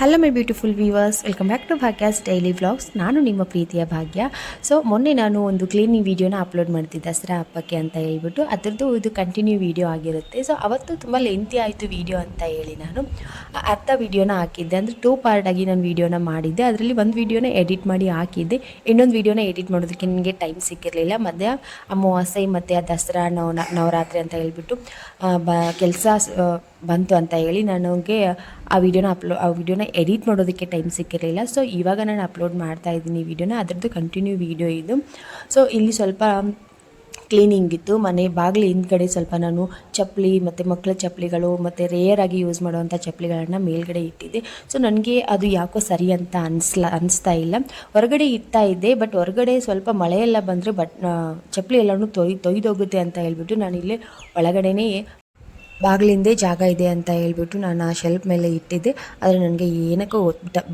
Hello my beautiful viewers welcome back to Bhagya's daily vlogs ನಾನು ನಿಮ್ಮ ಪ್ರೀತಿಯ ಭಾಗ್ಯ. So ಮೊನ್ನೆ ನಾನು ಒಂದು ಕ್ಲೀನಿಂಗ್ ವೀಡಿಯೋನ ಅಪ್ಲೋಡ್ ಮಾಡ್ತಿದ್ದೆ ದಸರಾ ಹಬ್ಬಕ್ಕೆ ಅಂತ ಹೇಳ್ಬಿಟ್ಟು. ಅದರದ್ದು ಇದು ಕಂಟಿನ್ಯೂ ವೀಡಿಯೋ ಆಗಿರುತ್ತೆ. ಸೊ ಅವತ್ತು ತುಂಬ ಲೆಂತಿ ಆಯಿತು ವೀಡಿಯೋ ಅಂತ ಹೇಳಿ ನಾನು. ಅರ್ಥ ವೀಡಿಯೋನ ಹಾಕಿದ್ದೆ. ಅಂದರೆ ಟೂ ಪಾರ್ಟ್ ಆಗಿ ನಾನು ವೀಡಿಯೋನ ಮಾಡಿದ್ದೆ. ಅದರಲ್ಲಿ ಒಂದು ವೀಡಿಯೋನ ಎಡಿಟ್ ಮಾಡಿ ಹಾಕಿದ್ದೆ. ಇನ್ನೊಂದು ವೀಡಿಯೋನ ಎಡಿಟ್ ಮಾಡೋದಕ್ಕೆ ನನಗೆ ಟೈಮ್ ಸಿಕ್ಕಿರಲಿಲ್ಲ. ಮಧ್ಯ ಅಮಾವಾಸ್ಯೆ ಮತ್ತು ದಸರಾ ನವ ನವರಾತ್ರಿ ಅಂತ ಹೇಳಿಬಿಟ್ಟು ಬ, ಕೆಲಸ ಬಂತು ಅಂತ ಹೇಳಿ ನನಗೆ ಆ ವಿಡಿಯೋನ ಅಪ್ಲೋ ಆ ವಿಡಿಯೋನ ಎಡಿಟ್ ಮಾಡೋದಕ್ಕೆ ಟೈಮ್ ಸಿಕ್ಕಿರಲಿಲ್ಲ. ಸೊ ಇವಾಗ ನಾನು ಅಪ್ಲೋಡ್ ಮಾಡ್ತಾ ಇದ್ದೀನಿ ವಿಡಿಯೋನ. ಅದರದ್ದು ಕಂಟಿನ್ಯೂ ವಿಡಿಯೋ ಇದು. ಸೊ ಇಲ್ಲಿ ಸ್ವಲ್ಪ ಕ್ಲೀನಿಂಗ್ ಇತ್ತು. ಮನೆ ಬಾಗಿಲು ಹಿಂದ್ಗಡೆ ಸ್ವಲ್ಪ ನಾನು ಚಪ್ಪಲಿ ಮತ್ತು ಮಕ್ಕಳ ಚಪ್ಪಲಿಗಳು ಮತ್ತು ರೇಯರ್ ಆಗಿ ಯೂಸ್ ಮಾಡುವಂಥ ಚಪ್ಪಲಿಗಳನ್ನ ಮೇಲ್ಗಡೆ ಇಟ್ಟಿದ್ದೆ. ಸೊ ನನಗೆ ಅದು ಯಾಕೋ ಸರಿ ಅಂತ ಅನಿಸ್ಲ ಅನಿಸ್ತಾ ಇಲ್ಲ. ಹೊರಗಡೆ ಇಡ್ತಾ ಇದ್ದೆ ಬಟ್ ಹೊರಗಡೆ ಸ್ವಲ್ಪ ಮಳೆ ಎಲ್ಲ ಬಂದರೆ ಬಟ್ ಚಪ್ಪಲಿ ಎಲ್ಲನೂ ತೊಯ್ ತೊಯ್ದೋಗುತ್ತೆ ಅಂತ ಹೇಳ್ಬಿಟ್ಟು ಇಲ್ಲಿ ಒಳಗಡೆನೇ ಬಾಗಿಲಿಂದೇ ಜಾಗ ಇದೆ ಅಂತ ಹೇಳ್ಬಿಟ್ಟು ನಾನು ಆ ಶೆಲ್ಫ್ ಮೇಲೆ ಇಟ್ಟಿದ್ದೆ. ಆದರೆ ನನಗೆ ಏನಕ್ಕೂ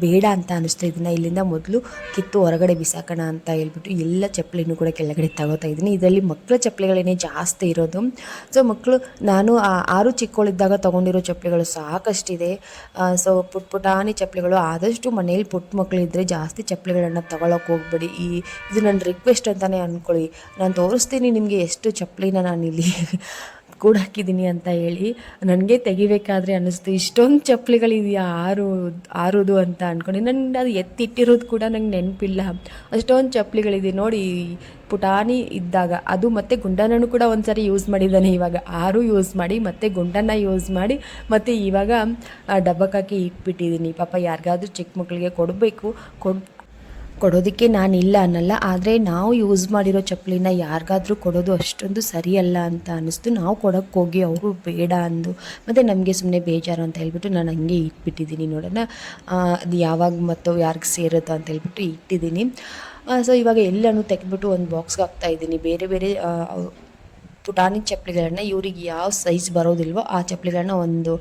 ಬೇಡ ಅಂತ ಅನಿಸ್ತಾ ಇದನ್ನು ಇಲ್ಲಿಂದ ಮೊದಲು ಕಿತ್ತು ಹೊರಗಡೆ ಬಿಸಾಕೋಣ ಅಂತ ಹೇಳ್ಬಿಟ್ಟು ಎಲ್ಲ ಚಪ್ಪಲಿನೂ ಕೂಡ ಕೆಳಗಡೆ ತಗೋತಾ ಇದ್ದೀನಿ. ಇದರಲ್ಲಿ ಮಕ್ಕಳ ಚಪ್ಪಲಿಗಳೇನೇ ಜಾಸ್ತಿ ಇರೋದು. ಸೊ ಮಕ್ಕಳು ನಾನು ಆರು ಚಿಕ್ಕವಳಿದ್ದಾಗ ತೊಗೊಂಡಿರೋ ಚಪ್ಪಲಿಗಳು ಸಾಕಷ್ಟಿದೆ. ಸೊ ಪುಟ್ ಪುಟಾನಿ ಚಪ್ಪಲಿಗಳು ಆದಷ್ಟು ಮನೇಲಿ ಪುಟ್ಟ ಮಕ್ಕಳಿದ್ರೆ ಜಾಸ್ತಿ ಚಪ್ಪಲಿಗಳನ್ನು ತಗೊಳಕ್ಕೆ ಹೋಗ್ಬೇಡಿ. ಈ, ಇದು ನನ್ನ ರಿಕ್ವೆಸ್ಟ್ ಅಂತಲೇ ಅಂದ್ಕೊಳ್ಳಿ ನಾನು ತೋರಿಸ್ತೀನಿ ನಿಮಗೆ ಎಷ್ಟು ಚಪ್ಪಲಿನ ನಾನಿಲ್ಲಿ. ಕೂಡ ಹಾಕಿದ್ದೀನಿ ಅಂತ ಹೇಳಿ ನನಗೆ ತೆಗಿಬೇಕಾದ್ರೆ ಅನ್ನಿಸ್ತು. ಇಷ್ಟೊಂದು ಚಪ್ಪಲಿಗಳಿದೆಯಾ? ಆರು, ಆರೋದು ಅಂತ ಅಂದ್ಕೊಂಡು ನನಗೆ ಅದು ಎತ್ತಿಟ್ಟಿರೋದು ಕೂಡ ನಂಗೆ ನೆನಪಿಲ್ಲ. ಅಷ್ಟೊಂದು ಚಪ್ಪಲಿಗಳಿದೆ. ನೋಡಿ, ಪುಟಾಣಿ ಇದ್ದಾಗ ಅದು ಮತ್ತು ಗುಂಡನೂ ಕೂಡ ಒಂದ್ಸರಿ ಸಾರಿ ಯೂಸ್ ಮಾಡಿದ್ದಾನೆ ಇವಾಗ. ಆರು ಯೂಸ್ ಮಾಡಿ, ಮತ್ತು ಗುಂಡನ್ನ ಯೂಸ್ ಮಾಡಿ, ಮತ್ತು ಇವಾಗ ಡಬ್ಬಕ್ಕಾಕಿ ಇಟ್ಬಿಟ್ಟಿದ್ದೀನಿ. ಪಾಪ ಯಾರಿಗಾದ್ರೂ ಚಿಕ್ಕ ಮಕ್ಕಳಿಗೆ ಕೊಡಬೇಕು. ಕೊಡ್ ಕೊಡೋದಕ್ಕೆ ನಾನು ಇಲ್ಲ ಅನ್ನಲ್ಲ, ಆದರೆ ನಾವು ಯೂಸ್ ಮಾಡಿರೋ ಚಪ್ಪಲಿನ ಯಾರಿಗಾದರೂ ಕೊಡೋದು ಅಷ್ಟೊಂದು ಸರಿಯಲ್ಲ ಅಂತ ಅನ್ನಿಸ್ತು. ನಾವು ಕೊಡೋಕ್ಕೆ ಹೋಗಿ ಅವರು ಬೇಡ ಅಂದು, ಮತ್ತು ನಮಗೆ ಸುಮ್ಮನೆ ಬೇಜಾರು ಅಂತ ಹೇಳ್ಬಿಟ್ಟು ನಾನು ಹಂಗೆ ಇಟ್ಬಿಟ್ಟಿದ್ದೀನಿ ನೋಡೋಣ. ಅದು ಯಾವಾಗ ಮತ್ತು ಯಾರಿಗೆ ಸೇರುತ್ತೋ ಅಂತ ಹೇಳ್ಬಿಟ್ಟು ಇಟ್ಟಿದ್ದೀನಿ. ಸೊ ಇವಾಗ ಎಲ್ಲನೂ ತೆಗೆದ್ಬಿಟ್ಟು ಒಂದು ಬಾಕ್ಸ್ಗೆ ಹಾಕ್ತಾ ಇದ್ದೀನಿ. ಬೇರೆ ಬೇರೆ ಪುಟಾಣಿ ಚಪ್ಪಲಿಗಳನ್ನ ಇವ್ರಿಗೆ ಯಾವ ಸೈಜ್ ಬರೋದಿಲ್ವೋ ಆ ಚಪ್ಪಲಿಗಳನ್ನ ಒಂದು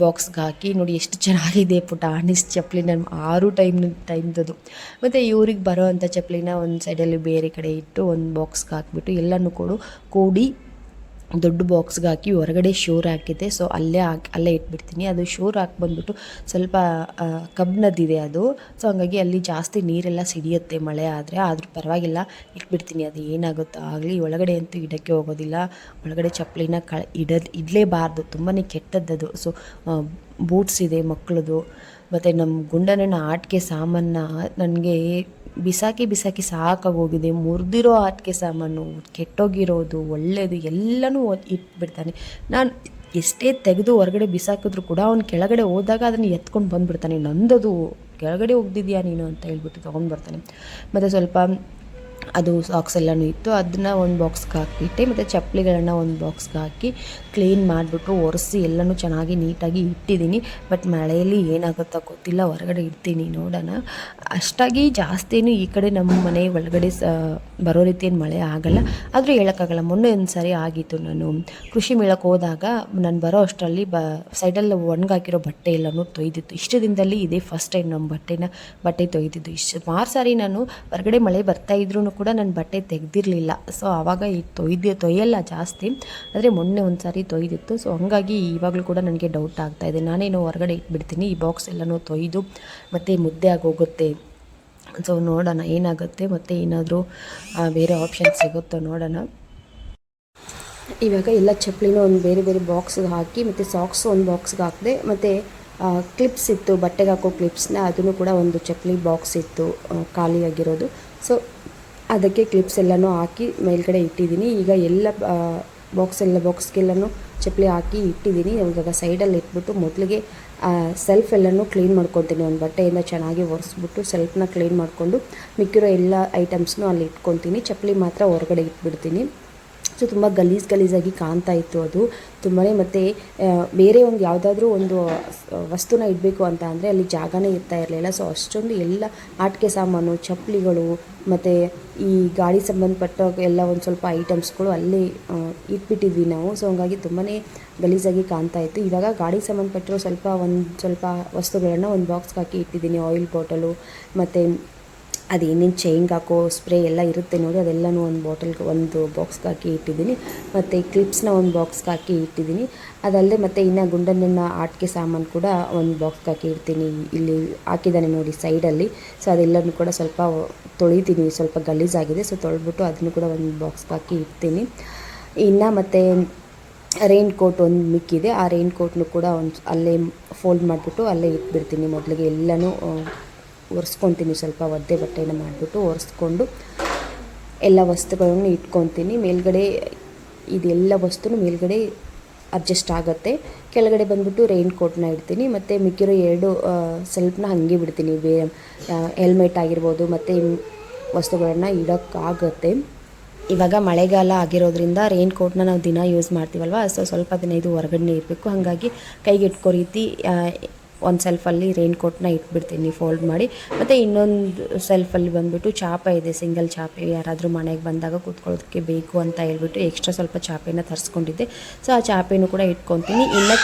ಬಾಕ್ಸ್ಗೆ ಹಾಕಿ, ನೋಡಿ ಎಷ್ಟು ಚೆನ್ನಾಗಿದೆ ಪುಟಾಣಿ ಚಪ್ಪಲಿ ನಮ್ಮ ಆರು ಟೈಮ್ ಟೈಮ್ದದು ಮತ್ತು ಇವ್ರಿಗೆ ಬರೋ ಅಂಥ ಚಪ್ಪಲಿನ ಒಂದು ಸೈಡಲ್ಲಿ ಬೇರೆ ಕಡೆ ಇಟ್ಟು ಒಂದು ಬಾಕ್ಸ್ಗೆ ಹಾಕಿಬಿಟ್ಟು ಎಲ್ಲನೂ ಕೊಡು, ಕೂಡಿ ದೊಡ್ಡ ಬಾಕ್ಸ್ಗೆ ಹಾಕಿ ಹೊರಗಡೆ ಶೋರ್ ಹಾಕಿದ್ದೆ. ಸೊ ಅಲ್ಲೇ ಹಾಕಿ ಅಲ್ಲೇ ಇಟ್ಬಿಡ್ತೀನಿ. ಅದು ಶೋರ್ ಹಾಕಿ ಬಂದ್ಬಿಟ್ಟು ಸ್ವಲ್ಪ ಆ, ಕಬ್ಬಿಣದ್ದಿದೆ ಅದು. ಸೊ ಹಂಗಾಗಿ ಅಲ್ಲಿ ಜಾಸ್ತಿ ನೀರೆಲ್ಲ ಸಿಡಿಯುತ್ತೆ ಮಳೆ ಆದರೆ. ಆದರೂ ಪರವಾಗಿಲ್ಲ ಇಟ್ಬಿಡ್ತೀನಿ. ಅದು ಏನಾಗುತ್ತೋ ಆಗಲಿ. ಒಳಗಡೆ ಅಂತೂ ಇಡೋಕ್ಕೆ ಹೋಗೋದಿಲ್ಲ. ಒಳಗಡೆ ಚಪ್ಪಲಿನ ಕ ಇಡೋದು ಇಡಲೇಬಾರ್ದು. ತುಂಬಾ ಕೆಟ್ಟದ್ದದು. ಸೊ ಬೂಟ್ಸ್ ಇದೆ ಮಕ್ಕಳದು ಮತ್ತು ನಮ್ಮ ಗುಂಡನ ಆಟಿಕೆ ಸಾಮಾನ ನನಗೆ ಬಿಸಾಕಿ ಬಿಸಾಕಿ ಸಾಕಾಗೋಗಿದೆ. ಮುರಿದಿರೋ ಆಟಿಕೆ ಸಾಮಾನು, ಕೆಟ್ಟೋಗಿರೋದು ಒಳ್ಳೆಯದು ಎಲ್ಲನೂ ಇಟ್ಬಿಡ್ತಾನೆ. ನಾನು ಎಷ್ಟೇ ತೆಗೆದು ಹೊರಗಡೆ ಬಿಸಾಕಿದ್ರು ಕೂಡ ಅವ್ನು ಕೆಳಗಡೆ ಹೋದಾಗ ಅದನ್ನು ಎತ್ಕೊಂಡು ಬಂದುಬಿಡ್ತಾನೆ. ನಂದದು, ಕೆಳಗಡೆ ಹೋಗ್ದಿದ್ಯಾ ನೀನು ಅಂತ ಹೇಳ್ಬಿಟ್ಟು ತೊಗೊಂಡ್ಬರ್ತಾನೆ. ಮತ್ತು ಸ್ವಲ್ಪ ಅದು ಸಾಕ್ಸ್ ಎಲ್ಲನೂ ಇತ್ತು. ಅದನ್ನ ಒಂದು ಬಾಕ್ಸ್ಗೆ ಹಾಕಿಬಿಟ್ಟೆ. ಮತ್ತು ಚಪ್ಪಲಿಗಳನ್ನ ಒಂದು ಬಾಕ್ಸ್ಗೆ ಹಾಕಿ ಕ್ಲೀನ್ ಮಾಡಿಬಿಟ್ಟು ಒರೆಸಿ ಎಲ್ಲನೂ ಚೆನ್ನಾಗಿ ನೀಟಾಗಿ ಇಟ್ಟಿದ್ದೀನಿ. ಬಟ್ ಮಳೆಯಲ್ಲಿ ಏನಾಗುತ್ತೋ ಗೊತ್ತಿಲ್ಲ, ಹೊರಗಡೆ ಇಡ್ತೀನಿ ನೋಡೋಣ. ಅಷ್ಟಾಗಿ ಜಾಸ್ತಿನೂ ಈ ಕಡೆ ನಮ್ಮ ಮನೆ ಒಳಗಡೆ ಸ, ಬರೋ ರೀತಿ ಮಳೆ ಆಗಲ್ಲ. ಆದರೂ ಹೇಳೋಕ್ಕಾಗಲ್ಲ, ಮೊನ್ನೆ ಒಂದು ಸಾರಿ ಆಗಿತ್ತು ನಾನು ಕೃಷಿ ಮೇಳಕ್ಕೆ ಹೋದಾಗ, ನಾನು ಬರೋ ಅಷ್ಟರಲ್ಲಿ ಬ ಸೈಡಲ್ಲಿ ಒಣಗಾಕಿರೋ ಬಟ್ಟೆ ಎಲ್ಲನೂ ತೊಯ್ದಿತ್ತು. ಇಷ್ಟು ದಿನದಲ್ಲಿ ಇದೇ ಫಸ್ಟ್ ಟೈಮ್ ನಮ್ಮ ಬಟ್ಟೆನ, ಬಟ್ಟೆ ತೊಯ್ದಿದ್ದು. ಇಷ್ಟು ಸುಮಾರು ಸಾರಿ ನಾನು ಹೊರಗಡೆ ಮಳೆ ಬರ್ತಾ ಇದ್ರೂ ಕೂಡ ನಾನು ಬಟ್ಟೆ ತೆಗೆದಿರಲಿಲ್ಲ. ಸೊ ಆವಾಗ ಈ ತೊಯ್ದು, ತೊಯ್ಯಲ್ಲ ಜಾಸ್ತಿ. ಆದರೆ ಮೊನ್ನೆ ಒಂದು ಸಾರಿ ತೊಯ್ದಿತ್ತು. ಸೊ ಹಂಗಾಗಿ ಇವಾಗಲೂ ಕೂಡ ನನಗೆ ಡೌಟ್ ಆಗ್ತಾ ಇದೆ. ನಾನೇನು ಹೊರಗಡೆ ಇಟ್ಬಿಡ್ತೀನಿ, ಈ ಬಾಕ್ಸ್ ಎಲ್ಲನೂ ತೊಯ್ದು ಮತ್ತು ಮುದ್ದೆ ಆಗೋಗುತ್ತೆ. ಸೊ ನೋಡೋಣ ಏನಾಗುತ್ತೆ ಮತ್ತು ಏನಾದರೂ ಬೇರೆ ಆಪ್ಷನ್ ಸಿಗುತ್ತೋ ನೋಡೋಣ. ಇವಾಗ ಎಲ್ಲ ಚಪ್ಪಲಿನ ಒಂದು ಬೇರೆ ಬೇರೆ ಬಾಕ್ಸ್ಗೆ ಹಾಕಿ ಮತ್ತು ಸಾಕ್ಸ್ ಒಂದು ಬಾಕ್ಸ್ಗೆ ಹಾಕಿದೆ ಮತ್ತು ಕ್ಲಿಪ್ಸ್ ಇತ್ತು. ಬಟ್ಟೆಗೆ ಹಾಕೋ ಕ್ಲಿಪ್ಸ್ನ ಅದನ್ನು ಕೂಡ ಒಂದು ಚಪ್ಪಲಿ ಬಾಕ್ಸ್ ಇತ್ತು ಖಾಲಿಯಾಗಿರೋದು. ಸೊ ಅದಕ್ಕೆ ಕ್ಲಿಪ್ಸ್ ಎಲ್ಲನೂ ಹಾಕಿ ಮೇಲ್ಗಡೆ ಇಟ್ಟಿದ್ದೀನಿ. ಈಗ ಎಲ್ಲ ಬಾಕ್ಸ್ ಎಲ್ಲ ಬಾಕ್ಸ್ಗೆಲ್ಲನೂ ಚಪ್ಪಲಿ ಹಾಕಿ ಇಟ್ಟಿದ್ದೀನಿ. ಇವಾಗ ಸೈಡಲ್ಲಿ ಇಟ್ಬಿಟ್ಟು ಮೊದಲಿಗೆ ಸೆಲ್ಫ್ ಎಲ್ಲನೂ ಕ್ಲೀನ್ ಮಾಡ್ಕೊತೀನಿ. ಒಂದು ಬಟ್ಟೆಯಿಂದ ಚೆನ್ನಾಗಿ ಒರೆಸ್ಬಿಟ್ಟು ಸೆಲ್ಫ್ನ ಕ್ಲೀನ್ ಮಾಡಿಕೊಂಡು ಮಿಕ್ಕಿರೋ ಎಲ್ಲ ಐಟಮ್ಸ್ನೂ ಅಲ್ಲಿ ಇಟ್ಕೊತೀನಿ. ಚಪ್ಪಲಿ ಮಾತ್ರ ಹೊರಗಡೆ ಇಟ್ಬಿಡ್ತೀನಿ. ಸೊ ತುಂಬ ಗಲೀಜು ಗಲೀಜಾಗಿ ಕಾಣ್ತಾ ಇತ್ತು ಅದು. ತುಂಬಾ ಮತ್ತು ಬೇರೆ ಒಂದು ಯಾವುದಾದ್ರೂ ಒಂದು ವಸ್ತುನ ಇಡಬೇಕು ಅಂತ ಅಂದರೆ ಅಲ್ಲಿ ಜಾಗನೇ ಇರ್ತಾ ಇರಲಿಲ್ಲ. ಸೊ ಅಷ್ಟೊಂದು ಎಲ್ಲ ಆಟಿಕೆ ಸಾಮಾನು, ಚಪ್ಪಲಿಗಳು, ಮತ್ತು ಈ ಗಾಡಿ ಸಂಬಂಧಪಟ್ಟ ಎಲ್ಲ ಒಂದು ಸ್ವಲ್ಪ ಐಟಮ್ಸ್ಗಳು ಅಲ್ಲಿ ಇಟ್ಬಿಟ್ಟಿದ್ವಿ ನಾವು. ಸೊ ಹಂಗಾಗಿ ತುಂಬಾ ಗಲೀಜಾಗಿ ಕಾಣ್ತಾ ಇತ್ತು. ಇವಾಗ ಗಾಡಿ ಸಂಬಂಧಪಟ್ಟಿರೋ ಸ್ವಲ್ಪ ಒಂದು ಸ್ವಲ್ಪ ವಸ್ತುಗಳನ್ನು ಒಂದು ಬಾಕ್ಸ್ಗೆ ಹಾಕಿ ಇಟ್ಟಿದ್ದೀನಿ. ಆಯಿಲ್ ಬಾಟಲು ಮತ್ತು ಅದೇನೇನು ಚೈನ್ಗೆ ಹಾಕೋ ಸ್ಪ್ರೇ ಎಲ್ಲ ಇರುತ್ತೆ ನೋಡಿ, ಅದೆಲ್ಲನೂ ಒಂದು ಬಾಟಲ್ಗೆ ಒಂದು ಬಾಕ್ಸ್ಗೆ ಹಾಕಿ ಇಟ್ಟಿದ್ದೀನಿ. ಮತ್ತು ಕ್ಲಿಪ್ಸ್ನ ಒಂದು ಬಾಕ್ಸ್ಗೆ ಹಾಕಿ ಇಟ್ಟಿದ್ದೀನಿ. ಅದಲ್ಲದೆ ಮತ್ತು ಇನ್ನು ಗುಂಡನ್ನ ಆಟಿಕೆ ಸಾಮಾನು ಕೂಡ ಒಂದು ಬಾಕ್ಸ್ಗೆ ಹಾಕಿ ಇಡ್ತೀನಿ. ಇಲ್ಲಿ ಹಾಕಿದ್ದಾನೆ ನೋಡಿ ಸೈಡಲ್ಲಿ ಸೊ ಅದೆಲ್ಲನೂ ಕೂಡ ಸ್ವಲ್ಪ ತೊಳಿತೀನಿ, ಸ್ವಲ್ಪ ಗಲೀಜಾಗಿದೆ. ಸೊ ತೊಳೆದ್ಬಿಟ್ಟು ಅದನ್ನು ಕೂಡ ಒಂದು ಬಾಕ್ಸ್ಗೆ ಹಾಕಿ ಇಡ್ತೀನಿ. ಇನ್ನು ಮತ್ತು ರೈನ್ ಕೋಟ್ ಒಂದು ಮಿಕ್ಕಿದೆ. ಆ ರೈನ್ ಕೋಟ್ನು ಕೂಡ ಒಂದು ಅಲ್ಲೇ ಫೋಲ್ಡ್ ಮಾಡಿಬಿಟ್ಟು ಅಲ್ಲೇ ಇಟ್ಬಿಡ್ತೀನಿ. ಮೊದಲಿಗೆ ಎಲ್ಲನೂ ಒರೆಸ್ಕೊತೀನಿ ಸ್ವಲ್ಪ ಒದ್ದೆ ಬಟ್ಟೆನ ಮಾಡಿಬಿಟ್ಟು ಒರೆಸ್ಕೊಂಡು ಎಲ್ಲ ವಸ್ತುಗಳನ್ನು ಇಟ್ಕೊತೀನಿ. ಮೇಲ್ಗಡೆ ಇದೆಲ್ಲ ವಸ್ತುನು ಮೇಲ್ಗಡೆ ಅಡ್ಜಸ್ಟ್ ಆಗುತ್ತೆ. ಕೆಳಗಡೆ ಬಂದುಬಿಟ್ಟು ರೈನ್ ಕೋಟ್ನ ಇಡ್ತೀನಿ. ಮತ್ತು ಮಿಕ್ಕಿರೋ ಎರಡು ಸ್ವಲ್ಪನ ಹಾಗೆ ಬಿಡ್ತೀನಿ. ಬೇ ಹೆಲ್ಮೆಟ್ ಆಗಿರ್ಬೋದು, ಮತ್ತು ವಸ್ತುಗಳನ್ನು ಇಡೋಕ್ಕಾಗತ್ತೆ. ಇವಾಗ ಮಳೆಗಾಲ ಆಗಿರೋದ್ರಿಂದ ರೈನ್ ಕೋಟ್ನ ನಾವು ದಿನ ಯೂಸ್ ಮಾಡ್ತೀವಲ್ವ? ಸೊ ಸ್ವಲ್ಪ ದಿನ ಇದು ಹೊರಗಡೆ ಇರಬೇಕು. ಹಾಗಾಗಿ ಕೈಗೆ ಇಟ್ಕೋ ರೀತಿ ಒಂದು ಸೆಲ್ಫಲ್ಲಿ ರೈನ್ ಕೋಟ್ನ ಇಟ್ಬಿಡ್ತೀನಿ ಫೋಲ್ಡ್ ಮಾಡಿ. ಮತ್ತು ಇನ್ನೊಂದು ಸೆಲ್ಫಲ್ಲಿ ಬಂದುಬಿಟ್ಟು ಚಾಪೆ ಇದೆ ಸಿಂಗಲ್ ಚಾಪೆ. ಯಾರಾದರೂ ಮನೆಗೆ ಬಂದಾಗ ಕೂತ್ಕೊಳ್ಳೋದಕ್ಕೆ ಬೇಕು ಅಂತ ಹೇಳ್ಬಿಟ್ಟು ಎಕ್ಸ್ಟ್ರಾ ಸ್ವಲ್ಪ ಚಾಪೆನ ತರಿಸ್ಕೊಂಡಿದ್ದೆ. ಸೊ ಆ ಚಾಪೆನೂ ಕೂಡ ಇಟ್ಕೊತೀನಿ. ಇನ್ನು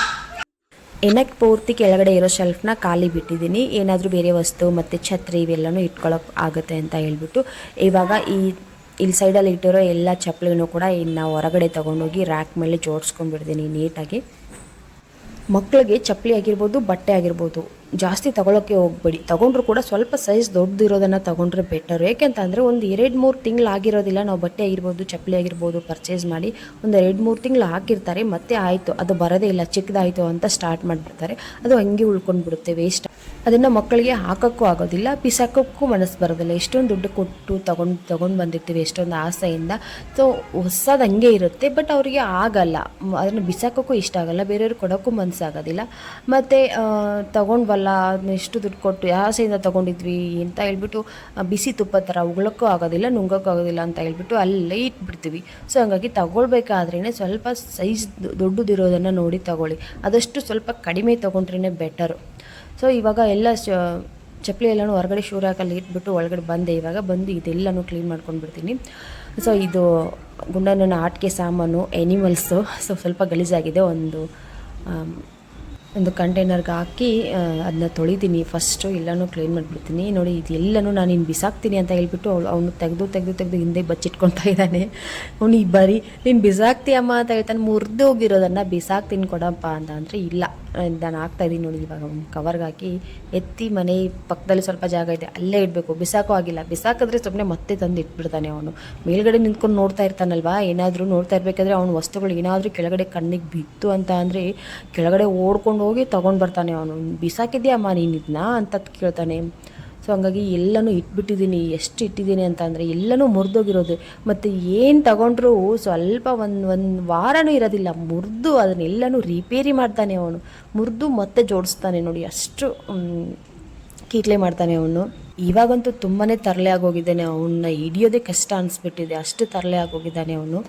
ಏನಕ್ಕೆ ಪೂರ್ತಿ ಕೆಳಗಡೆ ಇರೋ ಶೆಲ್ಫ್ನ ಖಾಲಿ ಬಿಟ್ಟಿದ್ದೀನಿ. ಏನಾದರೂ ಬೇರೆ ವಸ್ತು ಮತ್ತು ಛತ್ರಿ ಇವೆಲ್ಲನೂ ಇಟ್ಕೊಳ್ಳೋಕೆ ಆಗುತ್ತೆ ಅಂತ ಹೇಳ್ಬಿಟ್ಟು. ಇವಾಗ ಈ, ಇಲ್ಲಿ ಸೈಡಲ್ಲಿ ಇಟ್ಟಿರೋ ಎಲ್ಲ ಚಪ್ಪಲಿನೂ ಕೂಡ ಇನ್ನು ಹೊರಗಡೆ ತೊಗೊಂಡೋಗಿ ರ್ಯಾಕ್ ಮೇಲೆ ಜೋಡಿಸ್ಕೊಂಡ್ಬಿಡ್ತೀನಿ ನೀಟಾಗಿ. ಮಕ್ಕಳಿಗೆ ಚಪ್ಪಲಿ ಆಗಿರ್ಬೋದು ಬಟ್ಟೆ ಆಗಿರ್ಬೋದು. ಜಾಸ್ತಿ ತಗೊಳ್ಳೋಕ್ಕೆ ಹೋಗ್ಬೇಡಿ. ತೊಗೊಂಡ್ರು ಕೂಡ ಸ್ವಲ್ಪ ಸೈಜ್ ದೊಡ್ಡದಿರೋದನ್ನು ತೊಗೊಂಡ್ರೆ ಬೆಟರ್ ಯಾಕೆಂತಂದರೆ ಒಂದು ಎರಡು ಮೂರು ತಿಂಗಳು ಆಗಿರೋದಿಲ್ಲ. ನಾವು ಬಟ್ಟೆ ಆಗಿರ್ಬೋದು, ಚಪ್ಪಲಿ ಆಗಿರ್ಬೋದು ಪರ್ಚೇಸ್ ಮಾಡಿ ಒಂದು ಎರಡು ಮೂರು ತಿಂಗಳು ಹಾಕಿರ್ತಾರೆ. ಮತ್ತೆ ಆಯಿತು, ಅದು ಬರೋದೇ ಇಲ್ಲ, ಚಿಕ್ಕದಾಯಿತು ಅಂತ ಸ್ಟಾರ್ಟ್ ಮಾಡಿಬಿಡ್ತಾರೆ. ಅದು ಹಂಗೆ ಉಳ್ಕೊಂಡು ಬಿಡುತ್ತೆ ವೇಸ್ಟ್ ಅದನ್ನು ಮಕ್ಕಳಿಗೆ ಹಾಕೋಕ್ಕೂ ಆಗೋದಿಲ್ಲ, ಬಿಸಾಕೋಕ್ಕೂ ಮನಸ್ಸು ಬರೋದಿಲ್ಲ. ಎಷ್ಟೊಂದು ದುಡ್ಡು ಕೊಟ್ಟು ತೊಗೊಂಡು ತೊಗೊಂಡು ಬಂದಿರ್ತೀವಿ ಎಷ್ಟೊಂದು ಆಸೆಯಿಂದ. ಸೊ ಹೊಸದು ಹಂಗೆ ಇರುತ್ತೆ ಬಟ್ ಅವರಿಗೆ ಆಗಲ್ಲ. ಅದನ್ನು ಬಿಸಾಕೋಕ್ಕೂ ಇಷ್ಟ ಆಗಲ್ಲ, ಬೇರೆಯವ್ರಿಗೆ ಕೊಡೋಕ್ಕೂ ಮನಸ್ಸಾಗೋದಿಲ್ಲ ಮತ್ತು ತೊಗೊಂಡ್ವಲ್ಲ ಅದನ್ನ ಎಷ್ಟು ದುಡ್ಡು ಕೊಟ್ಟು ಆಸೆಯಿಂದ ತೊಗೊಂಡಿದ್ವಿ ಅಂತ ಹೇಳ್ಬಿಟ್ಟು ಬಿಸಿ ತುಪ್ಪ ಥರ ಉಗ್ಳೋಕ್ಕೂ ಆಗೋದಿಲ್ಲ, ನುಂಗೋಕ್ಕೂ ಆಗೋದಿಲ್ಲ ಅಂತ ಹೇಳ್ಬಿಟ್ಟು ಅಲ್ಲೇ ಇಟ್ಬಿಡ್ತೀವಿ. ಸೊ ಹಂಗಾಗಿ ತಗೊಳ್ಬೇಕಾದ್ರೇ ಸ್ವಲ್ಪ ಸೈಜ್ ದೊಡ್ಡದಿರೋದನ್ನು ನೋಡಿ ತಗೊಳ್ಳಿ. ಆದಷ್ಟು ಸ್ವಲ್ಪ ಕಡಿಮೆ ತೊಗೊಂಡ್ರೇ ಬೆಟರು ಸೊ ಇವಾಗ ಎಲ್ಲ ಚಪ್ಪಲಿ ಎಲ್ಲನೂ ಹೊರಗಡೆ ಶೂರ್ ಹಾಕಲ್ಲಿ ಇಟ್ಬಿಟ್ಟು ಒಳಗಡೆ ಬಂದೆ. ಇವಾಗ ಬಂದು ಇದೆಲ್ಲನೂ ಕ್ಲೀನ್ ಮಾಡ್ಕೊಂಡು ಬಿಡ್ತೀನಿ. ಸೊ ಇದು ಗುಂಡನ ಆಟಿಕೆ ಸಾಮಾನು ಎನಿಮಲ್ಸು ಸೊ ಸ್ವಲ್ಪ ಗಲೀಜಾಗಿದೆ. ಒಂದು ಒಂದು ಕಂಟೈನರ್ಗೆ ಹಾಕಿ ಅದನ್ನ ತೊಳಿತೀನಿ. ಫಸ್ಟು ಎಲ್ಲನೂ ಕ್ಲೀನ್ ಮಾಡಿಬಿಡ್ತೀನಿ. ನೋಡಿ ಇದೆಲ್ಲನೂ ನಾನು ಇನ್ನು ಬಿಸಾಕ್ತೀನಿ ಅಂತ ಹೇಳ್ಬಿಟ್ಟು ಅವಳು ಅವನು ತೆಗೆದು ತೆಗೆದು ತೆಗೆದು ಹಿಂದೆ ಬಚ್ಚಿಟ್ಕೊಳ್ತಾ ಇದ್ದಾನೆ. ಅವನು, ಈ ಬರೀ ನೀನು ಬಿಸಾಕ್ತೀಯಮ್ಮ ಅಂತ ಹೇಳ್ತಾನೆ. ಮುರಿದು ಹೋಗಿರೋದನ್ನು ಬಿಸಾಕ್ತೀನಿ ಕೊಡಪ್ಪ ಅಂತ ಅಂದರೆ ಇಲ್ಲ. ನಾನು ಹಾಕ್ತಾಯಿದ್ದೀನಿ ನೋಡಿ ಇವಾಗ ಅವ್ನು ಕವರ್ಗೆ ಹಾಕಿ. ಎತ್ತಿ ಮನೆ ಪಕ್ಕದಲ್ಲಿ ಸ್ವಲ್ಪ ಜಾಗ ಇದೆ, ಅಲ್ಲೇ ಇಡಬೇಕು. ಬಿಸಾಕೋ ಆಗಿಲ್ಲ. ಬಿಸಾಕಿದ್ರೆ ಸುಮ್ಮನೆ ಮತ್ತೆ ತಂದು ಇಟ್ಬಿಡ್ತಾನೆ ಅವನು. ಮೇಲ್ಗಡೆ ನಿಂತ್ಕೊಂಡು ನೋಡ್ತಾ ಇರ್ತಾನಲ್ವಾ? ಏನಾದರೂ ನೋಡ್ತಾ ಇರಬೇಕಾದ್ರೆ ಅವನ ವಸ್ತುಗಳು ಏನಾದರೂ ಕೆಳಗಡೆ ಕಣ್ಣಿಗೆ ಬಿತ್ತು ಅಂತ ಅಂದರೆ ಕೆಳಗಡೆ ಓಡ್ಕೊಂಡು ಹೋಗಿ ತೊಗೊಂಡು ಬರ್ತಾನೆ ಅವನು. ಬಿಸಾಕಿದ್ಯಾಮ್ಮ ನೀನು ಇದನ್ನ ಅಂತ ಕೇಳ್ತಾನೆ. ಸೊ ಹಂಗಾಗಿ ಎಲ್ಲನೂ ಇಟ್ಬಿಟ್ಟಿದ್ದೀನಿ. ಎಷ್ಟು ಇಟ್ಟಿದ್ದೀನಿ ಅಂತ ಅಂದರೆ ಎಲ್ಲನೂ ಮುರಿದೋಗಿರೋದು. ಮತ್ತು ಏನು ತಗೊಂಡ್ರು ಸ್ವಲ್ಪ ಒಂದು ಒಂದು ವಾರನೂ ಇರೋದಿಲ್ಲ. ಮುರಿದು ಅದನ್ನೆಲ್ಲನೂ ರಿಪೇರಿ ಮಾಡ್ತಾನೆ ಅವನು. ಮುರಿದು ಮತ್ತೆ ಜೋಡಿಸ್ತಾನೆ ನೋಡಿ. ಅಷ್ಟು ಕೀಟ್ಲೆ ಮಾಡ್ತಾನೆ ಅವನು. ಇವಾಗಂತೂ ತುಂಬಾ ತರಲೆ ಆಗೋಗಿದ್ದಾನೆ ಅವನ್ನ ಹಿಡಿಯೋದೇ ಕಷ್ಟ ಅನಿಸ್ಬಿಟ್ಟಿದೆ. ಅಷ್ಟು ತರಲೆ ಆಗೋಗಿದ್ದಾನೆ ಅವನು.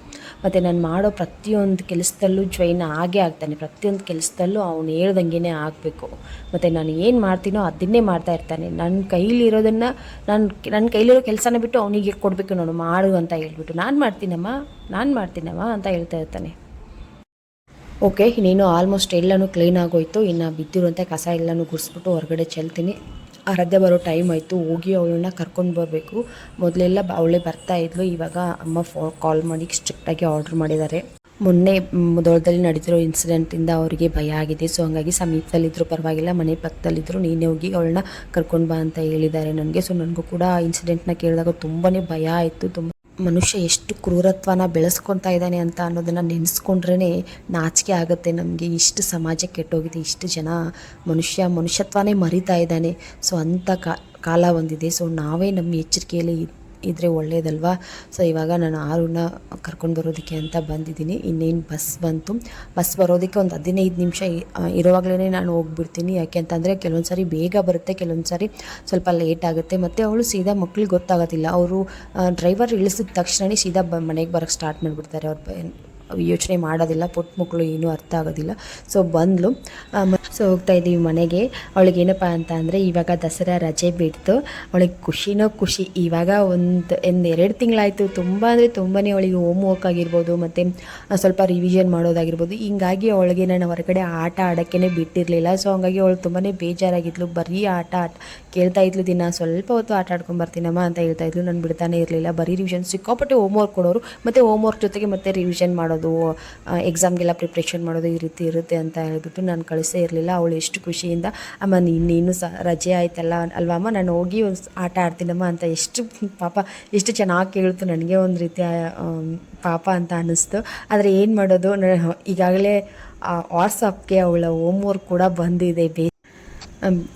ಮತ್ತು ನಾನು ಮಾಡೋ ಪ್ರತಿಯೊಂದು ಕೆಲಸದಲ್ಲೂ ಜ್ವೈನ್ ಆಗೇ ಆಗ್ತಾನೆ. ಪ್ರತಿಯೊಂದು ಕೆಲಸದಲ್ಲೂ ಅವನು ಹೇಳ್ದಂಗೆ ಆಗಬೇಕು. ಮತ್ತು ನಾನು ಏನು ಮಾಡ್ತೀನೋ ಅದನ್ನೇ ಮಾಡ್ತಾ ಇರ್ತಾನೆ. ನನ್ನ ಕೈಲಿರೋದನ್ನು ನಾನು ನನ್ನ ಕೈಲಿರೋ ಕೆಲಸನ ಬಿಟ್ಟು ಅವನಿಗೆ ಕೊಡಬೇಕು ನೋಡು, ಮಾಡು ಅಂತ ಹೇಳ್ಬಿಟ್ಟು. ನಾನು ಮಾಡ್ತೀನಮ್ಮ ನಾನು ಮಾಡ್ತೀನಮ್ಮ ಅಂತ ಹೇಳ್ತಾ ಇರ್ತಾನೆ. ಓಕೆ ಇನ್ನೇನು ಆಲ್ಮೋಸ್ಟ್ ಎಲ್ಲನೂ ಕ್ಲೀನ್ ಆಗೋಯ್ತು. ಇನ್ನು ಬಿದ್ದಿರುವಂಥ ಕಸ ಎಲ್ಲನೂ ಗುಡಿಸ್ಬಿಟ್ಟು ಹೊರಗಡೆ ಚೆಲ್ತೀನಿ. ಆರಾಧ್ಯ ಬರೋ ಟೈಮ್ ಆಯಿತು, ಹೋಗಿ ಅವಳನ್ನ ಕರ್ಕೊಂಡು ಬರಬೇಕು. ಮೊದಲೆಲ್ಲ ಅವಳೇ ಬರ್ತಾ ಇದ್ಲು, ಇವಾಗ ಅಮ್ಮ ಫೋ ಕಾಲ್ ಮಾಡಿ ಸ್ಟ್ರಿಕ್ಟಾಗಿ ಆರ್ಡ್ರ್ ಮಾಡಿದ್ದಾರೆ ಮೊನ್ನೆ ದೊಡ್ಡದಲ್ಲಿ ನಡೆದಿರೋ ಇನ್ಸಿಡೆಂಟಿಂದ ಅವರಿಗೆ ಭಯ ಆಗಿದೆ. ಸೊ ಹಂಗಾಗಿ ಸಮೀಪದಲ್ಲಿದ್ದರೂ ಪರವಾಗಿಲ್ಲ, ಮನೆ ಪಕ್ಕದಲ್ಲಿದ್ದರು ನೀನೇ ಹೋಗಿ ಅವಳನ್ನ ಕರ್ಕೊಂಡು ಬಾ ಅಂತ ಹೇಳಿದ್ದಾರೆ ನನಗೆ. ಸೊ ನನಗೂ ಕೂಡ ಆ ಇನ್ಸಿಡೆಂಟ್ನ ಕೇಳಿದಾಗ ತುಂಬಾ ಭಯ ಆಯಿತು, ತುಂಬ ಮನುಷ್ಯ ಎಷ್ಟು ಕ್ರೂರತ್ವನ ಬೆಳೆಸ್ಕೊತಾ ಇದ್ದಾನೆ ಅಂತ ಅನ್ನೋದನ್ನು ನೆನೆಸ್ಕೊಂಡ್ರೇ ನಾಚಿಕೆ ಆಗುತ್ತೆ. ನಮಗೆ ಇಷ್ಟು ಸಮಾಜ ಕೆಟ್ಟೋಗಿದೆ, ಇಷ್ಟು ಜನ ಮನುಷ್ಯ ಮನುಷ್ಯತ್ವನೇ ಮರಿತಾ ಇದ್ದಾನೆ. ಸೊ ಅಂಥ ಕಾಲ ಒಂದಿದೆ ಸೊ ನಾವೇ ನಮ್ಮ ಎಚ್ಚರಿಕೆಯಲ್ಲಿ ಇದ್ದರೆ ಒಳ್ಳೇದಲ್ವಾ? ಸೊ ಇವಾಗ ನಾನು ಆರುನ ಕರ್ಕೊಂಡು ಬರೋದಕ್ಕೆ ಅಂತ ಬಂದಿದ್ದೀನಿ. ಇನ್ನೇನು ಬಸ್ ಬಂತು. ಬಸ್ ಬರೋದಕ್ಕೆ ಒಂದು ಹದಿನೈದು ನಿಮಿಷ ಇರುವಾಗಲೇ ನಾನು ಹೋಗ್ಬಿಡ್ತೀನಿ. ಯಾಕೆ ಅಂತಂದರೆ ಕೆಲವೊಂದು ಸಾರಿ ಬೇಗ ಬರುತ್ತೆ ಕೆಲವೊಂದು ಸಾರಿ ಸ್ವಲ್ಪ ಲೇಟ್ ಆಗುತ್ತೆ. ಮತ್ತು ಅವಳು ಸೀದಾ ಮಕ್ಳಿಗೆ ಗೊತ್ತಾಗೋದಿಲ್ಲ. ಅವರು ಡ್ರೈವರ್ ಇಳಿಸಿದ ತಕ್ಷಣ ಸೀದಾ ಮನೆಗೆ ಬರೋಕ್ಕೆ ಸ್ಟಾರ್ಟ್ ಮಾಡಿಬಿಡ್ತಾರೆ. ಅವ್ರು ಯೋಚನೆ ಮಾಡೋದಿಲ್ಲ ಪುಟ್ಟ ಮಕ್ಕಳು ಏನೂ ಅರ್ಥ ಆಗೋದಿಲ್ಲ. ಸೊ ಬಂದಳು ಸೊ ಹೋಗ್ತಾ ಇದ್ದೀವಿ ಮನೆಗೆ. ಅವಳಿಗೆ ಏನಪ್ಪ ಅಂತ ಅಂದರೆ, ಇವಾಗ ದಸರಾ ರಜೆ ಬಿಡ್ತು. ಅವಳಿಗೆ ಖುಷಿನೋ ಖುಷಿ. ಇವಾಗ ಒಂದು ಒಂದು ಎರಡು ತಿಂಗಳಾಯಿತು. ತುಂಬ ಅಂದರೆ ತುಂಬಾ ಅವಳಿಗೆ ಹೋಮ್ ವರ್ಕ್ ಆಗಿರ್ಬೋದು, ಮತ್ತು ಸ್ವಲ್ಪ ರಿವಿಷನ್ ಮಾಡೋದಾಗಿರ್ಬೋದು. ಹಿಂಗಾಗಿ ಅವಳಿಗೆ ನಾನು ಹೊರಗಡೆ ಆಟ ಆಡೋಕ್ಕೇ ಬಿಟ್ಟಿರಲಿಲ್ಲ. ಸೊ ಹಂಗಾಗಿ ಅವಳು ತುಂಬಾ ಬೇಜಾರಾಗಿದ್ಲು. ಬರೀ ಆಟ ಆಟ ಕೇಳ್ತಾ ಇದ್ಲು ದಿನ. ಸ್ವಲ್ಪ ಹೊತ್ತು ಆಟ ಆಡ್ಕೊಂಡು ಬರ್ತೀನಮ್ಮ ಅಂತ ಹೇಳ್ತಾ ಇದ್ಲು. ನಾನು ಬಿಡ್ತಾನೆ ಇರಲಿಲ್ಲ. ಬರೀ ರಿವಿಷನ್ ಸಿಕ್ಕಾಪಟ್ಟೆ ಹೋಮ್ ವರ್ಕ್ ಕೊಡೋರು. ಮತ್ತು ಹೋಮ್ ವರ್ಕ್ ಜೊತೆಗೆ ಮತ್ತೆ ರಿವಿಷನ್ ಮಾಡೋದು. ಎಕ್ಸಾಮ್ಗೆಲ್ಲ ಪ್ರಿಪ್ರೇಷನ್ ಮಾಡೋದು ಈ ರೀತಿ ಇರುತ್ತೆ ಅಂತ ಹೇಳ್ಬಿಟ್ಟು ನಾನು ಕಳಿಸೇ ಇರಲಿಲ್ಲ. ಅವಳು ಎಷ್ಟು ಖುಷಿಯಿಂದ, ಅಮ್ಮ, ನೀನು ಸಹ ರಜೆ ಆಯ್ತಲ್ಲ ಅಲ್ವಾ ಅಮ್ಮ? ನಾನು ಹೋಗಿ ಆಟ ಆಡ್ತೀನಮ್ಮ ಅಂತ ಎಷ್ಟು ಪಾಪ, ಎಷ್ಟು ಚೆನ್ನಾಗಿ ಕೇಳ್ತು ನನಗೆ ಒಂದು ರೀತಿಯ ಪಾಪ ಅಂತ ಅನ್ನಿಸ್ತು. ಆದರೆ ಏನು ಮಾಡೋದು? ಈಗಾಗಲೇ ವಾಟ್ಸಪ್ಗೆ ಅವಳ ಹೋಮ್ ವರ್ಕ್ ಕೂಡ ಬಂದಿದೆ.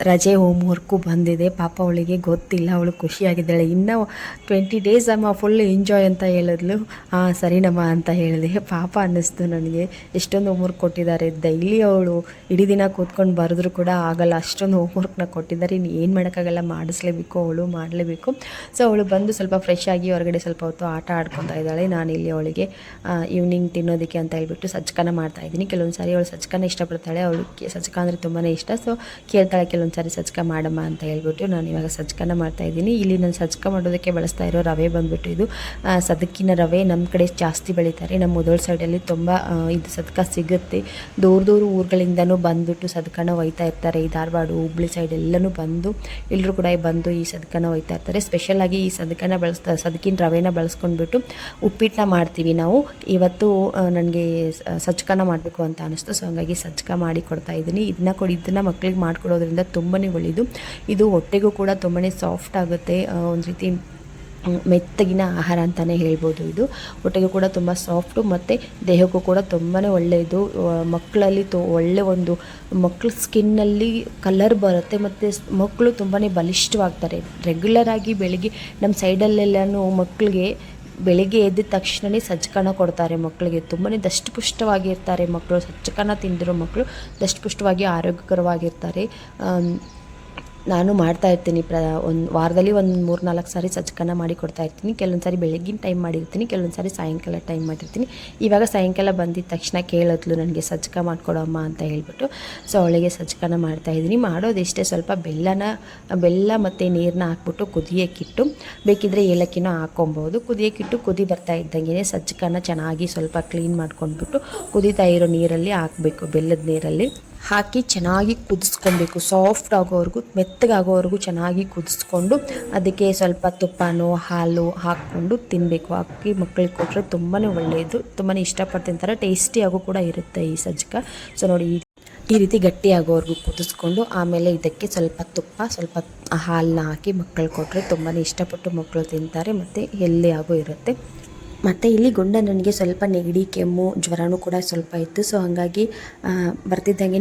ರಜೆ ಹೋಮ್ ವರ್ಕು ಬಂದಿದೆ. ಪಾಪ ಅವಳಿಗೆ ಗೊತ್ತಿಲ್ಲ, ಅವಳು ಖುಷಿಯಾಗಿದ್ದಾಳೆ. ಇನ್ನೂ ಟ್ವೆಂಟಿ ಡೇಸ್ ಅಮ್ಮ ಫುಲ್ ಎಂಜಾಯ್ ಅಂತ ಹೇಳಿದ್ಲು. ಹಾಂ ಸರಿನಮ್ಮ ಅಂತ ಹೇಳಿದೆ. ಪಾಪ ಅನ್ನಿಸ್ತು ನನಗೆ. ಎಷ್ಟೊಂದು ಹೋಮ್ ವರ್ಕ್ ಕೊಟ್ಟಿದ್ದಾರೆ. ಡೈಲಿ ಅವಳು ಇಡೀ ದಿನ ಕೂತ್ಕೊಂಡು ಬರೆದ್ರು ಕೂಡ ಆಗಲ್ಲ. ಅಷ್ಟೊಂದು ಹೋಮ್ ವರ್ಕ್ನ ಕೊಟ್ಟಿದ್ದಾರೆ. ಇನ್ನು ಏನು ಮಾಡೋಕ್ಕಾಗಲ್ಲ. ಮಾಡಿಸ್ಲೇಬೇಕು, ಅವಳು ಮಾಡಲೇಬೇಕು. ಸೊ ಅವಳು ಬಂದು ಸ್ವಲ್ಪ ಫ್ರೆಶ್ ಆಗಿ ಹೊರಗಡೆ ಸ್ವಲ್ಪ ಹೊತ್ತು ಆಟ ಆಡ್ಕೊತಾ ಇದ್ದಾಳೆ. ನಾನು ಇಲ್ಲಿ ಅವಳಿಗೆ ಈವ್ನಿಂಗ್ ತಿನ್ನೋದಕ್ಕೆ ಅಂತ ಹೇಳ್ಬಿಟ್ಟು ಸಜ್ಕನ ಮಾಡ್ತಾ ಇದ್ದೀನಿ. ಕೆಲವೊಂದು ಸಾರಿ ಅವಳು ಸಜ್ಕನ ಇಷ್ಟಪಡ್ತಾಳೆ. ಅವಳಿಗೆ ಸಜ್ಕ ಅಂದರೆ ತುಂಬಾ ಇಷ್ಟ. ಸೊ ಕೇಳ್ತಾಳೆ ಕೆಲವೊಂದು ಸಾರಿ ಸಜ್ಕ ಮಾಡಮ್ಮ ಅಂತ ಹೇಳ್ಬಿಟ್ಟು ನಾನು ಇವಾಗ ಸಜ್ಕನ ಮಾಡ್ತಾ ಇದ್ದೀನಿ. ಇಲ್ಲಿ ನಾನು ಸಜ್ಕ ಮಾಡೋದಕ್ಕೆ ಬಳಸ್ತಾ ಇರೋ ರವೆ ಬಂದ್ಬಿಟ್ಟು ಇದು ಸದಕ್ಕಿನ ರವೆ ನಮ್ಮ ಕಡೆ ಜಾಸ್ತಿ ಬೆಳೀತಾರೆ. ನಮ್ಮ ಮೊದಲ ಸೈಡಲ್ಲಿ ತುಂಬ ಇದು ಸದಕ ಸಿಗುತ್ತೆ. ದೂರ ದೂರ ಊರುಗಳಿಂದನೂ ಬಂದ್ಬಿಟ್ಟು ಸದ್ಕನ ಒಯ್ತಾ ಇರ್ತಾರೆ. ಈ ಧಾರವಾಡ, ಹುಬ್ಳಿ ಸೈಡ್ ಎಲ್ಲನೂ ಬಂದು ಎಲ್ಲರೂ ಕೂಡ ಬಂದು ಈ ಸದ್ಕನ ಒಯ್ತಾ ಇರ್ತಾರೆ. ಸ್ಪೆಷಲಾಗಿ ಈ ಸದಕನ ಬಳಸ್ತಾ, ಸದಕಿನ ರವೆನ ಬಳಸ್ಕೊಂಡ್ಬಿಟ್ಟು ಉಪ್ಪಿಟ್ಟನ್ನ ಮಾಡ್ತೀವಿ ನಾವು. ಇವತ್ತು ನನಗೆ ಸಜ್ಕನ ಮಾಡಬೇಕು ಅಂತ ಅನಿಸ್ತು. ಸೊ ಹಂಗಾಗಿ ಸಜ್ಜಕ ಮಾಡಿ ಕೊಡ್ತಾ ಇದ್ದೀನಿ. ಇದನ್ನ ಕೊಡಿ, ಇದನ್ನ ಮಕ್ಕಳಿಗೆ ಮಾಡಿಕೊಡೋದ್ರಿಂದ ತುಂಬಾ ಒಳ್ಳೆಯದು ಇದು ಹೊಟ್ಟೆಗೂ ಕೂಡ ತುಂಬಾ ಸಾಫ್ಟ್ ಆಗುತ್ತೆ. ಒಂದು ರೀತಿ ಮೆತ್ತಗಿನ ಆಹಾರ ಅಂತಲೇ ಹೇಳ್ಬೋದು ಇದು. ಹೊಟ್ಟೆಗೂ ಕೂಡ ತುಂಬ ಸಾಫ್ಟು ಮತ್ತು ದೇಹಕ್ಕೂ ಕೂಡ ತುಂಬಾ ಒಳ್ಳೆಯದು ಮಕ್ಕಳಲ್ಲಿ ತೊ, ಒಳ್ಳೆ ಒಂದು ಮಕ್ಕಳ ಸ್ಕಿನ್ನಲ್ಲಿ ಕಲರ್ ಬರುತ್ತೆ ಮತ್ತು ಮಕ್ಕಳು ತುಂಬಾ ಬಲಿಷ್ಠವಾಗ್ತಾರೆ. ರೆಗ್ಯುಲರ್ ಆಗಿ ಬೆಳಿಗ್ಗೆ ನಮ್ಮ ಸೈಡಲ್ಲೆಲ್ಲನೂ ಮಕ್ಕಳಿಗೆ ಬೆಳಿಗ್ಗೆ ಎದ್ದ ತಕ್ಷಣವೇ ಸಜ್ಜಕನ ಕೊಡ್ತಾರೆ ಮಕ್ಕಳಿಗೆ. ತುಂಬಾ ದಷ್ಟಪುಷ್ಟವಾಗಿರ್ತಾರೆ ಮಕ್ಕಳು. ಸಜ್ಜಕನ ತಿಂದಿರೋ ಮಕ್ಕಳು ದಷ್ಟಪುಷ್ಟವಾಗಿ ಆರೋಗ್ಯಕರವಾಗಿರ್ತಾರೆ. ನಾನು ಮಾಡ್ತಾ ಇರ್ತೀನಿ ಪ್ರ, ಒಂದು ವಾರದಲ್ಲಿ ಒಂದು ಮೂರು ನಾಲ್ಕು ಸಾರಿ ಸಜ್ಜಕನ ಮಾಡಿ ಕೊಡ್ತಾ ಇರ್ತೀನಿ. ಕೆಲವೊಂದು ಸಾರಿ ಬೆಳಗ್ಗಿನ ಟೈಮ್ ಮಾಡಿರ್ತೀನಿ, ಕೆಲವೊಂದು ಸಾರಿ ಸಾಯಂಕಾಲ ಟೈಮ್ ಮಾಡಿರ್ತೀನಿ. ಇವಾಗ ಸಾಯಂಕಾಲ ಬಂದಿದ್ದ ತಕ್ಷಣ ಕೇಳಿದ್ಲು ನನಗೆ ಸಜ್ಜಕ ಮಾಡಿಕೊಡಮ್ಮ ಅಂತ ಹೇಳ್ಬಿಟ್ಟು. ಸೊ ಅವಳಿಗೆ ಸಜ್ಜಕನ ಮಾಡ್ತಾ ಇದ್ದೀನಿ. ಮಾಡೋದಿಷ್ಟೇ ಸ್ವಲ್ಪ ಬೆಲ್ಲನ, ಬೆಲ್ಲ ಮತ್ತು ನೀರನ್ನ ಹಾಕ್ಬಿಟ್ಟು ಕುದಿಯೋಕ್ಕಿಟ್ಟು ಬೇಕಿದ್ದರೆ ಏಲಕ್ಕಿನೂ ಹಾಕ್ಕೊಬೋದು. ಕುದಿಯೋಕ್ಕಿಟ್ಟು ಕುದಿ ಬರ್ತಾ ಇದ್ದಂಗೆ ಸಜ್ಜಕನ ಚೆನ್ನಾಗಿ ಸ್ವಲ್ಪ ಕ್ಲೀನ್ ಮಾಡ್ಕೊಂಡ್ಬಿಟ್ಟು ಕುದಿತಾ ಇರೋ ನೀರಲ್ಲಿ ಹಾಕಬೇಕು, ಬೆಲ್ಲದ ನೀರಲ್ಲಿ. ಹಾಕಿ ಚೆನ್ನಾಗಿ ಕುದಿಸ್ಕೊಬೇಕು. ಸಾಫ್ಟ್ ಆಗೋವರೆಗೂ, ಮೆತ್ತಗಾಗೋವರೆಗೂ ಚೆನ್ನಾಗಿ ಕುದಿಸ್ಕೊಂಡು, ಅದಕ್ಕೆ ಸ್ವಲ್ಪ ತುಪ್ಪನೋ, ಹಾಲು ಹಾಕ್ಕೊಂಡು ತಿನ್ನಬೇಕು ಹಾಕಿ ಮಕ್ಕಳಿಗೆ ಕೊಟ್ಟರೆ ತುಂಬಾ ಒಳ್ಳೆಯದು ತುಂಬಾ ಇಷ್ಟಪಟ್ಟು ತಿಂತಾರೆ. ಟೇಸ್ಟಿಯಾಗೂ ಕೂಡ ಇರುತ್ತೆ ಈ ಸಜ್ಜಕ. ಸೊ ನೋಡಿ, ಈ ಈ ರೀತಿ ಗಟ್ಟಿಯಾಗೋವರೆಗೂ ಕುದಿಸ್ಕೊಂಡು, ಆಮೇಲೆ ಇದಕ್ಕೆ ಸ್ವಲ್ಪ ತುಪ್ಪ, ಸ್ವಲ್ಪ ಹಾಲನ್ನ ಹಾಕಿ ಮಕ್ಕಳು ಕೊಟ್ಟರೆ ತುಂಬಾ ಇಷ್ಟಪಟ್ಟು ಮಕ್ಕಳು ತಿಂತಾರೆ. ಮತ್ತು ಹೆಲ್ದಿಯಾಗೂ ಇರುತ್ತೆ. ಮತ್ತು ಇಲ್ಲಿ ಗುಂಡ ನನಗೆ ಸ್ವಲ್ಪ ನೆಗಡಿ, ಕೆಮ್ಮು, ಜ್ವರನೂ ಕೂಡ ಸ್ವಲ್ಪ ಇತ್ತು. ಸೊ ಹಾಗಾಗಿ ಬರ್ತಿದ್ದಂಗೆ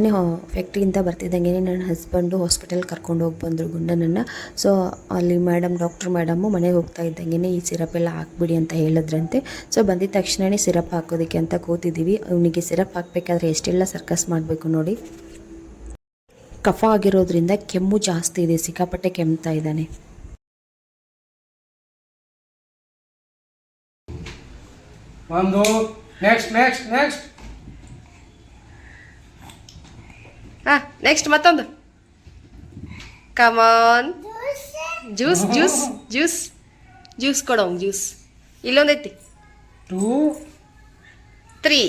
ಫ್ಯಾಕ್ಟ್ರಿಯಿಂದ ಬರ್ತಿದ್ದಂಗೆ ನನ್ನ ಹಸ್ಬೆಂಡು ಹಾಸ್ಪಿಟಲ್ ಕರ್ಕೊಂಡು ಹೋಗಿ ಬಂದರು ಗುಂಡನನ್ನು ಸೊ ಅಲ್ಲಿ ಮೇಡಮ್ ಡಾಕ್ಟ್ರ್ ಮೇಡಮು ಮನೆಗೆ ಹೋಗ್ತಾ ಇದ್ದಂಗೆ ಈ ಸಿರಪ್ ಎಲ್ಲ ಹಾಕ್ಬಿಡಿ ಅಂತ ಹೇಳಿದ್ರಂತೆ. ಸೊ ಬಂದಿದ ತಕ್ಷಣವೇ ಸಿರಪ್ ಹಾಕೋದಕ್ಕೆ ಅಂತ ಕೂತಿದ್ದೀವಿ ಅವನಿಗೆ ಸಿರಪ್ ಹಾಕಬೇಕಾದ್ರೆ ಎಷ್ಟೆಲ್ಲ ಸರ್ಕಸ್ ಮಾಡಬೇಕು ನೋಡಿ. ಕಫ ಆಗಿರೋದ್ರಿಂದ ಕೆಮ್ಮು ಜಾಸ್ತಿ ಇದೆ, ಸಿಕ್ಕಾಪಟ್ಟೆ ಕೆಮ್ತಾ ಇದ್ದಾನೆ. ಒಂದು ನೆಕ್ಸ್ಟ್ ನೆಕ್ಸ್ಟ್ ನೆಕ್ಸ್ಟ್ ಹಾ ನೆಕ್ಸ್ಟ್ ಮತ್ತೊಂದು. Come on juice juice juice juice ಕೊಡೋ ಜ್ಯೂಸ್ ಇಲ್ಲೊಂದೈತಿ ಟೂ ತ್ರೀ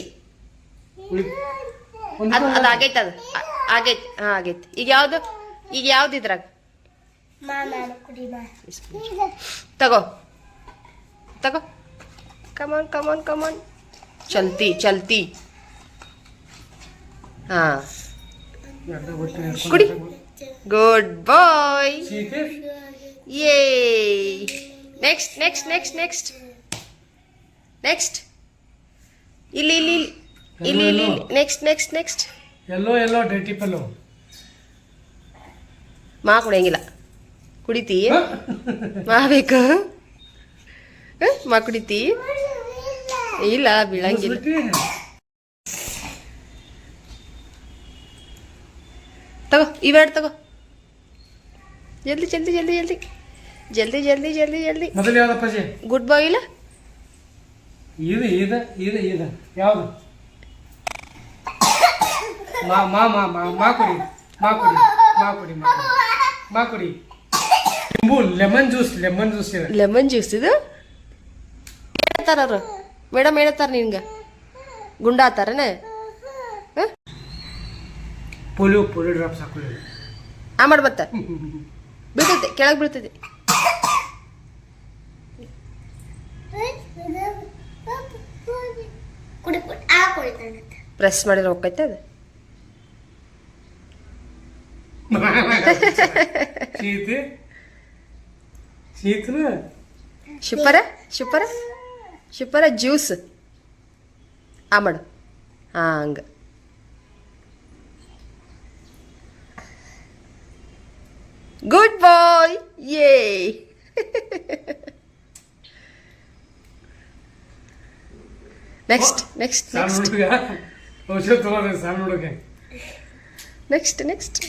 ಅದು ಅದು ಆಗೈತೆ ಅದು. ಆಗೈತೆ ಆಗೈತಿ. ಹಾಂ ಆಗೈತಿ. ಈಗ ಯಾವುದು? ಈಗ ಯಾವ್ದು ಇದ್ರಾಗ? ತಗೋ. ತಗೋ. Come on come on come on ಚಲ್ತಿ ಚಲ್ತಿ ಹಾ ಕುಡಿ ಗುಡ್ ಬಾಯ್ ಯೇ next next next next next ಇಲ್ಲಿ ಇಲ್ಲಿ ಇಲ್ಲಿ ಇಲ್ಲಿ ಇಲ್ಲಿ ನೆಕ್ಸ್ಟ್ ನೆಕ್ಸ್ಟ್ ನೆಕ್ಸ್ಟ್ ಎಲ್ಲೋ ಎಲ್ಲೋ ಡೇಟಿ ಪೆಲ್ಲೋ ಮಾ ಕುಡಿಯಂಗಿಲ್ಲ. ಕುಡಿತೀ ಮಾ ಬೇಕು? ಹ? ಮಾ ಕುಡಿತಿ ಇಲ್ಲ ಬೀಳಂಗಿಲ್ಲ. ತಗೋ ಇವೆರಡು ತಗೋ. ಜಲ್ದಿ ಜಲ್ದಿ ಜಲ್ದಿ ಜಲ್ದಿ. ಜಲ್ದಿ ಜಲ್ದಿ ಜಲ್ದಿ ಜಲ್ದಿ. ಮೊದಲು ಯಾವ್ದಪ್ಪ ಜಿ ಗುಡ್ ಬಾಯ್ ಇಲ್ಲ? ಇದು ಇದು ಇದು ಇದು. ಯಾವುದು? ಮಾ ಮಾ ಮಾ ಮಾ ಮಾ ಕುಡಿ ಮಾ ಕುಡಿ ಮಾ ಕುಡಿ ಮಾ ಕುಡಿ ಮಾ ಕುಡಿ ಲಿಂಬು ಲೆಮನ್ ಜ್ಯೂಸ್ ಲೆಮನ್ ಜ್ಯೂಸ್ ಇದೆ. ಲೆಮನ್ ಜ್ಯೂಸ್ ಇದು? ಹೇಳ್ತಾರ ಅವ್ರು ಮೇಡಮ್ ಹೇಳ್ತಾರ ನಿನ್ಗೆ. ಗುಂಡ ಆತಾರನೆ ಪೋಲಿಯೋ ಪೋಲಿಯೋ ಡ್ರಾಪ್ಸ್ ಹಾಕೊಳ್ಳಿ. ಆ ಮಾಡಿ ಬತ್ತ ಬೀಳ್ತೈತೆ ಕೆಳಗೆ ಬೀಳ್ತೈತಿ. ಪ್ರೆಸ್ ಮಾಡಿದ್ರೆ ಹೋಗ್ತೈತೆ ಅದು. ಶೀತ? ಶೀತನ? ಶಿಪ್ಪರ? ಶಿಪ್ಪರ? ಶಿಪ್ಪರ ಜ್ಯೂಸ್. ಆ ಮಾಡು. ಹಾಂ ಹಂಗೆ. ಗುಡ್ ಬಾಯ್ ಯೇ next next next next next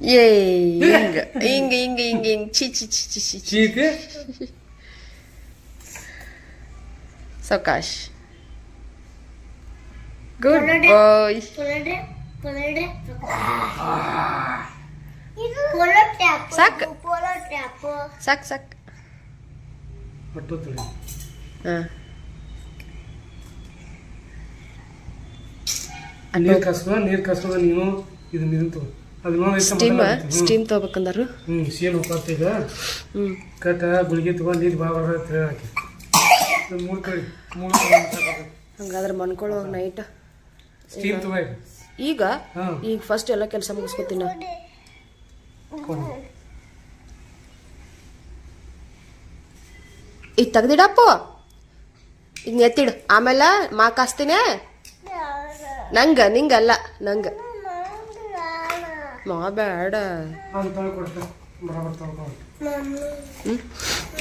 ಹಿಂಗ ಹಿಂಗ ಹಿಂಗ ಹಿಂಗ ಹಿಂಗ. ಚಿ ಚಿ ಚಿ ಚಿ ಚಿ ಶೀತ ಸೌಕಾಶ್ ಗುಡ್ ಬಾಯ್ ಸಾಕು. ಸಾಕ್ ಸಾಕ್. ನೀರು ಕಸ್ಕೊ ನೀರು ಕಸ್ಕೊ ನೀನು ಇದು ನೀರು ತಗೋ. ಸ್ಟೀಮ್ ಸ್ಟೀಮ್ ತಗೋಬೇಕಂದಾರು? ಹ್ಞೂ ಸೀನ್ ಹೋಗ್ತಾ ಈಗ. ಹ್ಞೂ ಕಟ್ಟ ಗುಳಿಗೆ ತಗೊಂಡು ನೀರು ಭಾಳ ಮೂರು ಕಡೆ ಮೂರು ಹಂಗಾದ್ರೆ ಮನ್ಕೊಳ್ಳೋ ನೈಟ್ ಸ್ಟೀಮ್ ತಗೋ ಈಗ. ಈಗ? ಫಸ್ಟ್ ಎಲ್ಲ ಕೆಲಸ ಮುಗಿಸ್ಕೊತೀನಿ ಈಗ ತೆಗ್ದಿಡಪ್ಪ? ಈಗ ಎತ್ತಿಡು. ಆಮೇಲೆ ಮಾ ಕಾಸ್ತೀನಿ ನಂಗ ನಿಂಗಲ್ಲ ನಂಗ. ಮಾ ಬೇಡ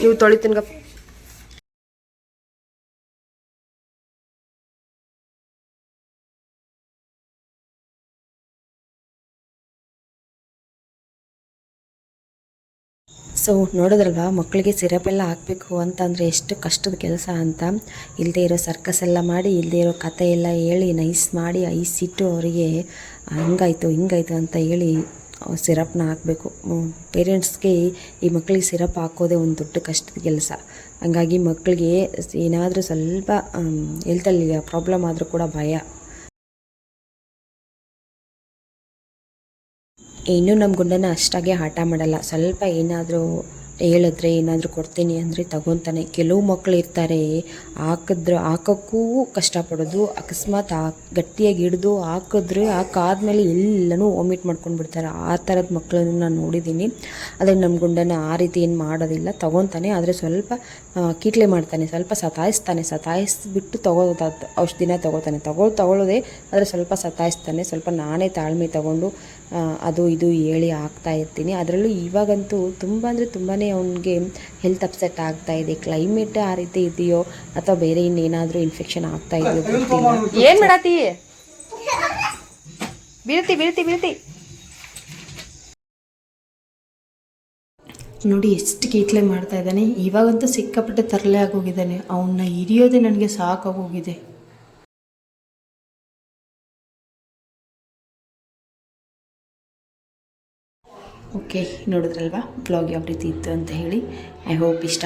ಇವು ತೊಳೆ ಸೊ ನೋಡಿದ್ರಲ್ವ ಮಕ್ಕಳಿಗೆ ಸಿರಪ್ ಎಲ್ಲ ಹಾಕಬೇಕು ಅಂತಂದರೆ ಎಷ್ಟು ಕಷ್ಟದ ಕೆಲಸ ಅಂತ ಇಲ್ಲದೆ ಇರೋ ಸರ್ಕಸ್ ಎಲ್ಲ ಮಾಡಿ ಇಲ್ಲದೆ ಇರೋ ಕತೆ ಎಲ್ಲ ಹೇಳಿ ನೈಸ್ ಮಾಡಿ ಐಸ್ ಇಟ್ಟು ಅವರಿಗೆ ಹಂಗಾಯ್ತು, ಹಿಂಗಾಯ್ತು ಅಂತ ಹೇಳಿ ಸಿರಪ್ನ ಹಾಕಬೇಕು. ಪೇರೆಂಟ್ಸ್ಗೆ ಈ ಮಕ್ಕಳಿಗೆ ಸಿರಪ್ ಹಾಕೋದೇ ಒಂದು ದೊಡ್ಡ ಕಷ್ಟದ ಕೆಲಸ. ಹಂಗಾಗಿ ಮಕ್ಕಳಿಗೆ ಏನಾದರೂ ಸ್ವಲ್ಪ ಹೆಲ್ತಲ್ಲಿ ಪ್ರಾಬ್ಲಮ್ ಆದರೂ ಕೂಡ ಭಯ. ಇನ್ನೂ ನಮ್ಮ ಗುಂಡನ ಅಷ್ಟಾಗೆ ಹಠ ಮಾಡಲ್ಲ. ಸ್ವಲ್ಪ ಏನಾದರೂ ಹೇಳಿದ್ರೆ, ಏನಾದರೂ ಕೊಡ್ತೀನಿ ಅಂದರೆ ತಗೊತಾನೆ. ಕೆಲವು ಮಕ್ಕಳು ಇರ್ತಾರೆ, ಹಾಕಿದ್ರು ಹಾಕೋಕ್ಕೂ ಕಷ್ಟಪಡೋದು. ಅಕಸ್ಮಾತ್ ಆ ಗಟ್ಟಿಯಾಗಿ ಹಿಡಿದು ಹಾಕಿದ್ರೆ ಹಾಕಾದ್ಮೇಲೆ ಎಲ್ಲನೂ ವಾಮಿಟ್ ಮಾಡ್ಕೊಂಡು ಬಿಡ್ತಾರೆ. ಆ ಥರದ ಮಕ್ಕಳನ್ನು ನಾನು ನೋಡಿದ್ದೀನಿ. ಆದರೆ ನಮ್ಮ ಗುಂಡನ ಆ ರೀತಿ ಏನು ಮಾಡೋದಿಲ್ಲ. ತಗೊತಾನೆ, ಆದರೆ ಸ್ವಲ್ಪ ಕೀಟ್ಲೆ ಮಾಡ್ತಾನೆ. ಸ್ವಲ್ಪ ಸತಾಯಿಸ್ತಾನೆ. ಸತಾಯಿಸ್ಬಿಟ್ಟು ತಗೋದ ಔಷಧಿನ ತಗೋತಾನೆ ತಗೊಳ್ ತಗೊಳ್ಳೋದೆ ಆದರೆ ಸ್ವಲ್ಪ ಸತಾಯಿಸ್ತಾನೆ. ಸ್ವಲ್ಪ ನಾನೇ ತಾಳ್ಮೆ ತಗೊಂಡು ಅದು ಇದು ಹೇಳಿ ಆಗ್ತಾ ಇರ್ತೀನಿ. ಅದರಲ್ಲೂ ಇವಾಗಂತೂ ತುಂಬ ಅಂದರೆ ತುಂಬಾ ಅವನಿಗೆ ಹೆಲ್ತ್ ಅಪ್ಸೆಟ್ ಆಗ್ತಾ ಇದೆ. ಕ್ಲೈಮೇಟ್ ಆ ರೀತಿ ಇದೆಯೋ ಅಥವಾ ಬೇರೆ ಇನ್ನೇನಾದರೂ ಇನ್ಫೆಕ್ಷನ್ ಆಗ್ತಾ ಇದೆಯೋ ಏನು ಏನ್ ಮಾಡಾತಿ ಬೀಳ್ತಿ ಬೀಳ್ತಿ ಬೀಳ್ತಿ. ನೋಡಿ ಎಷ್ಟು ಕೀಟ್ಲೆ ಮಾಡ್ತಾ ಇದ್ದಾನೆ. ಇವಾಗಂತೂ ಸಿಕ್ಕಾಪಟ್ಟೆ ತರಲೆ ಆಗೋಗಿದ್ದಾನೆ. ಅವನ್ನ ಹಿರಿಯೋದೇ ನನಗೆ ಸಾಕಾಗೋಗಿದೆ. ಓಕೆ ನೋಡಿದ್ರಲ್ವಾ? ಬ್ಲಾಗ್ ಯಾವ ರೀತಿ ಇತ್ತು ಅಂತ ಹೇಳಿ. ಐ ಹೋಪ್ ಇಷ್ಟ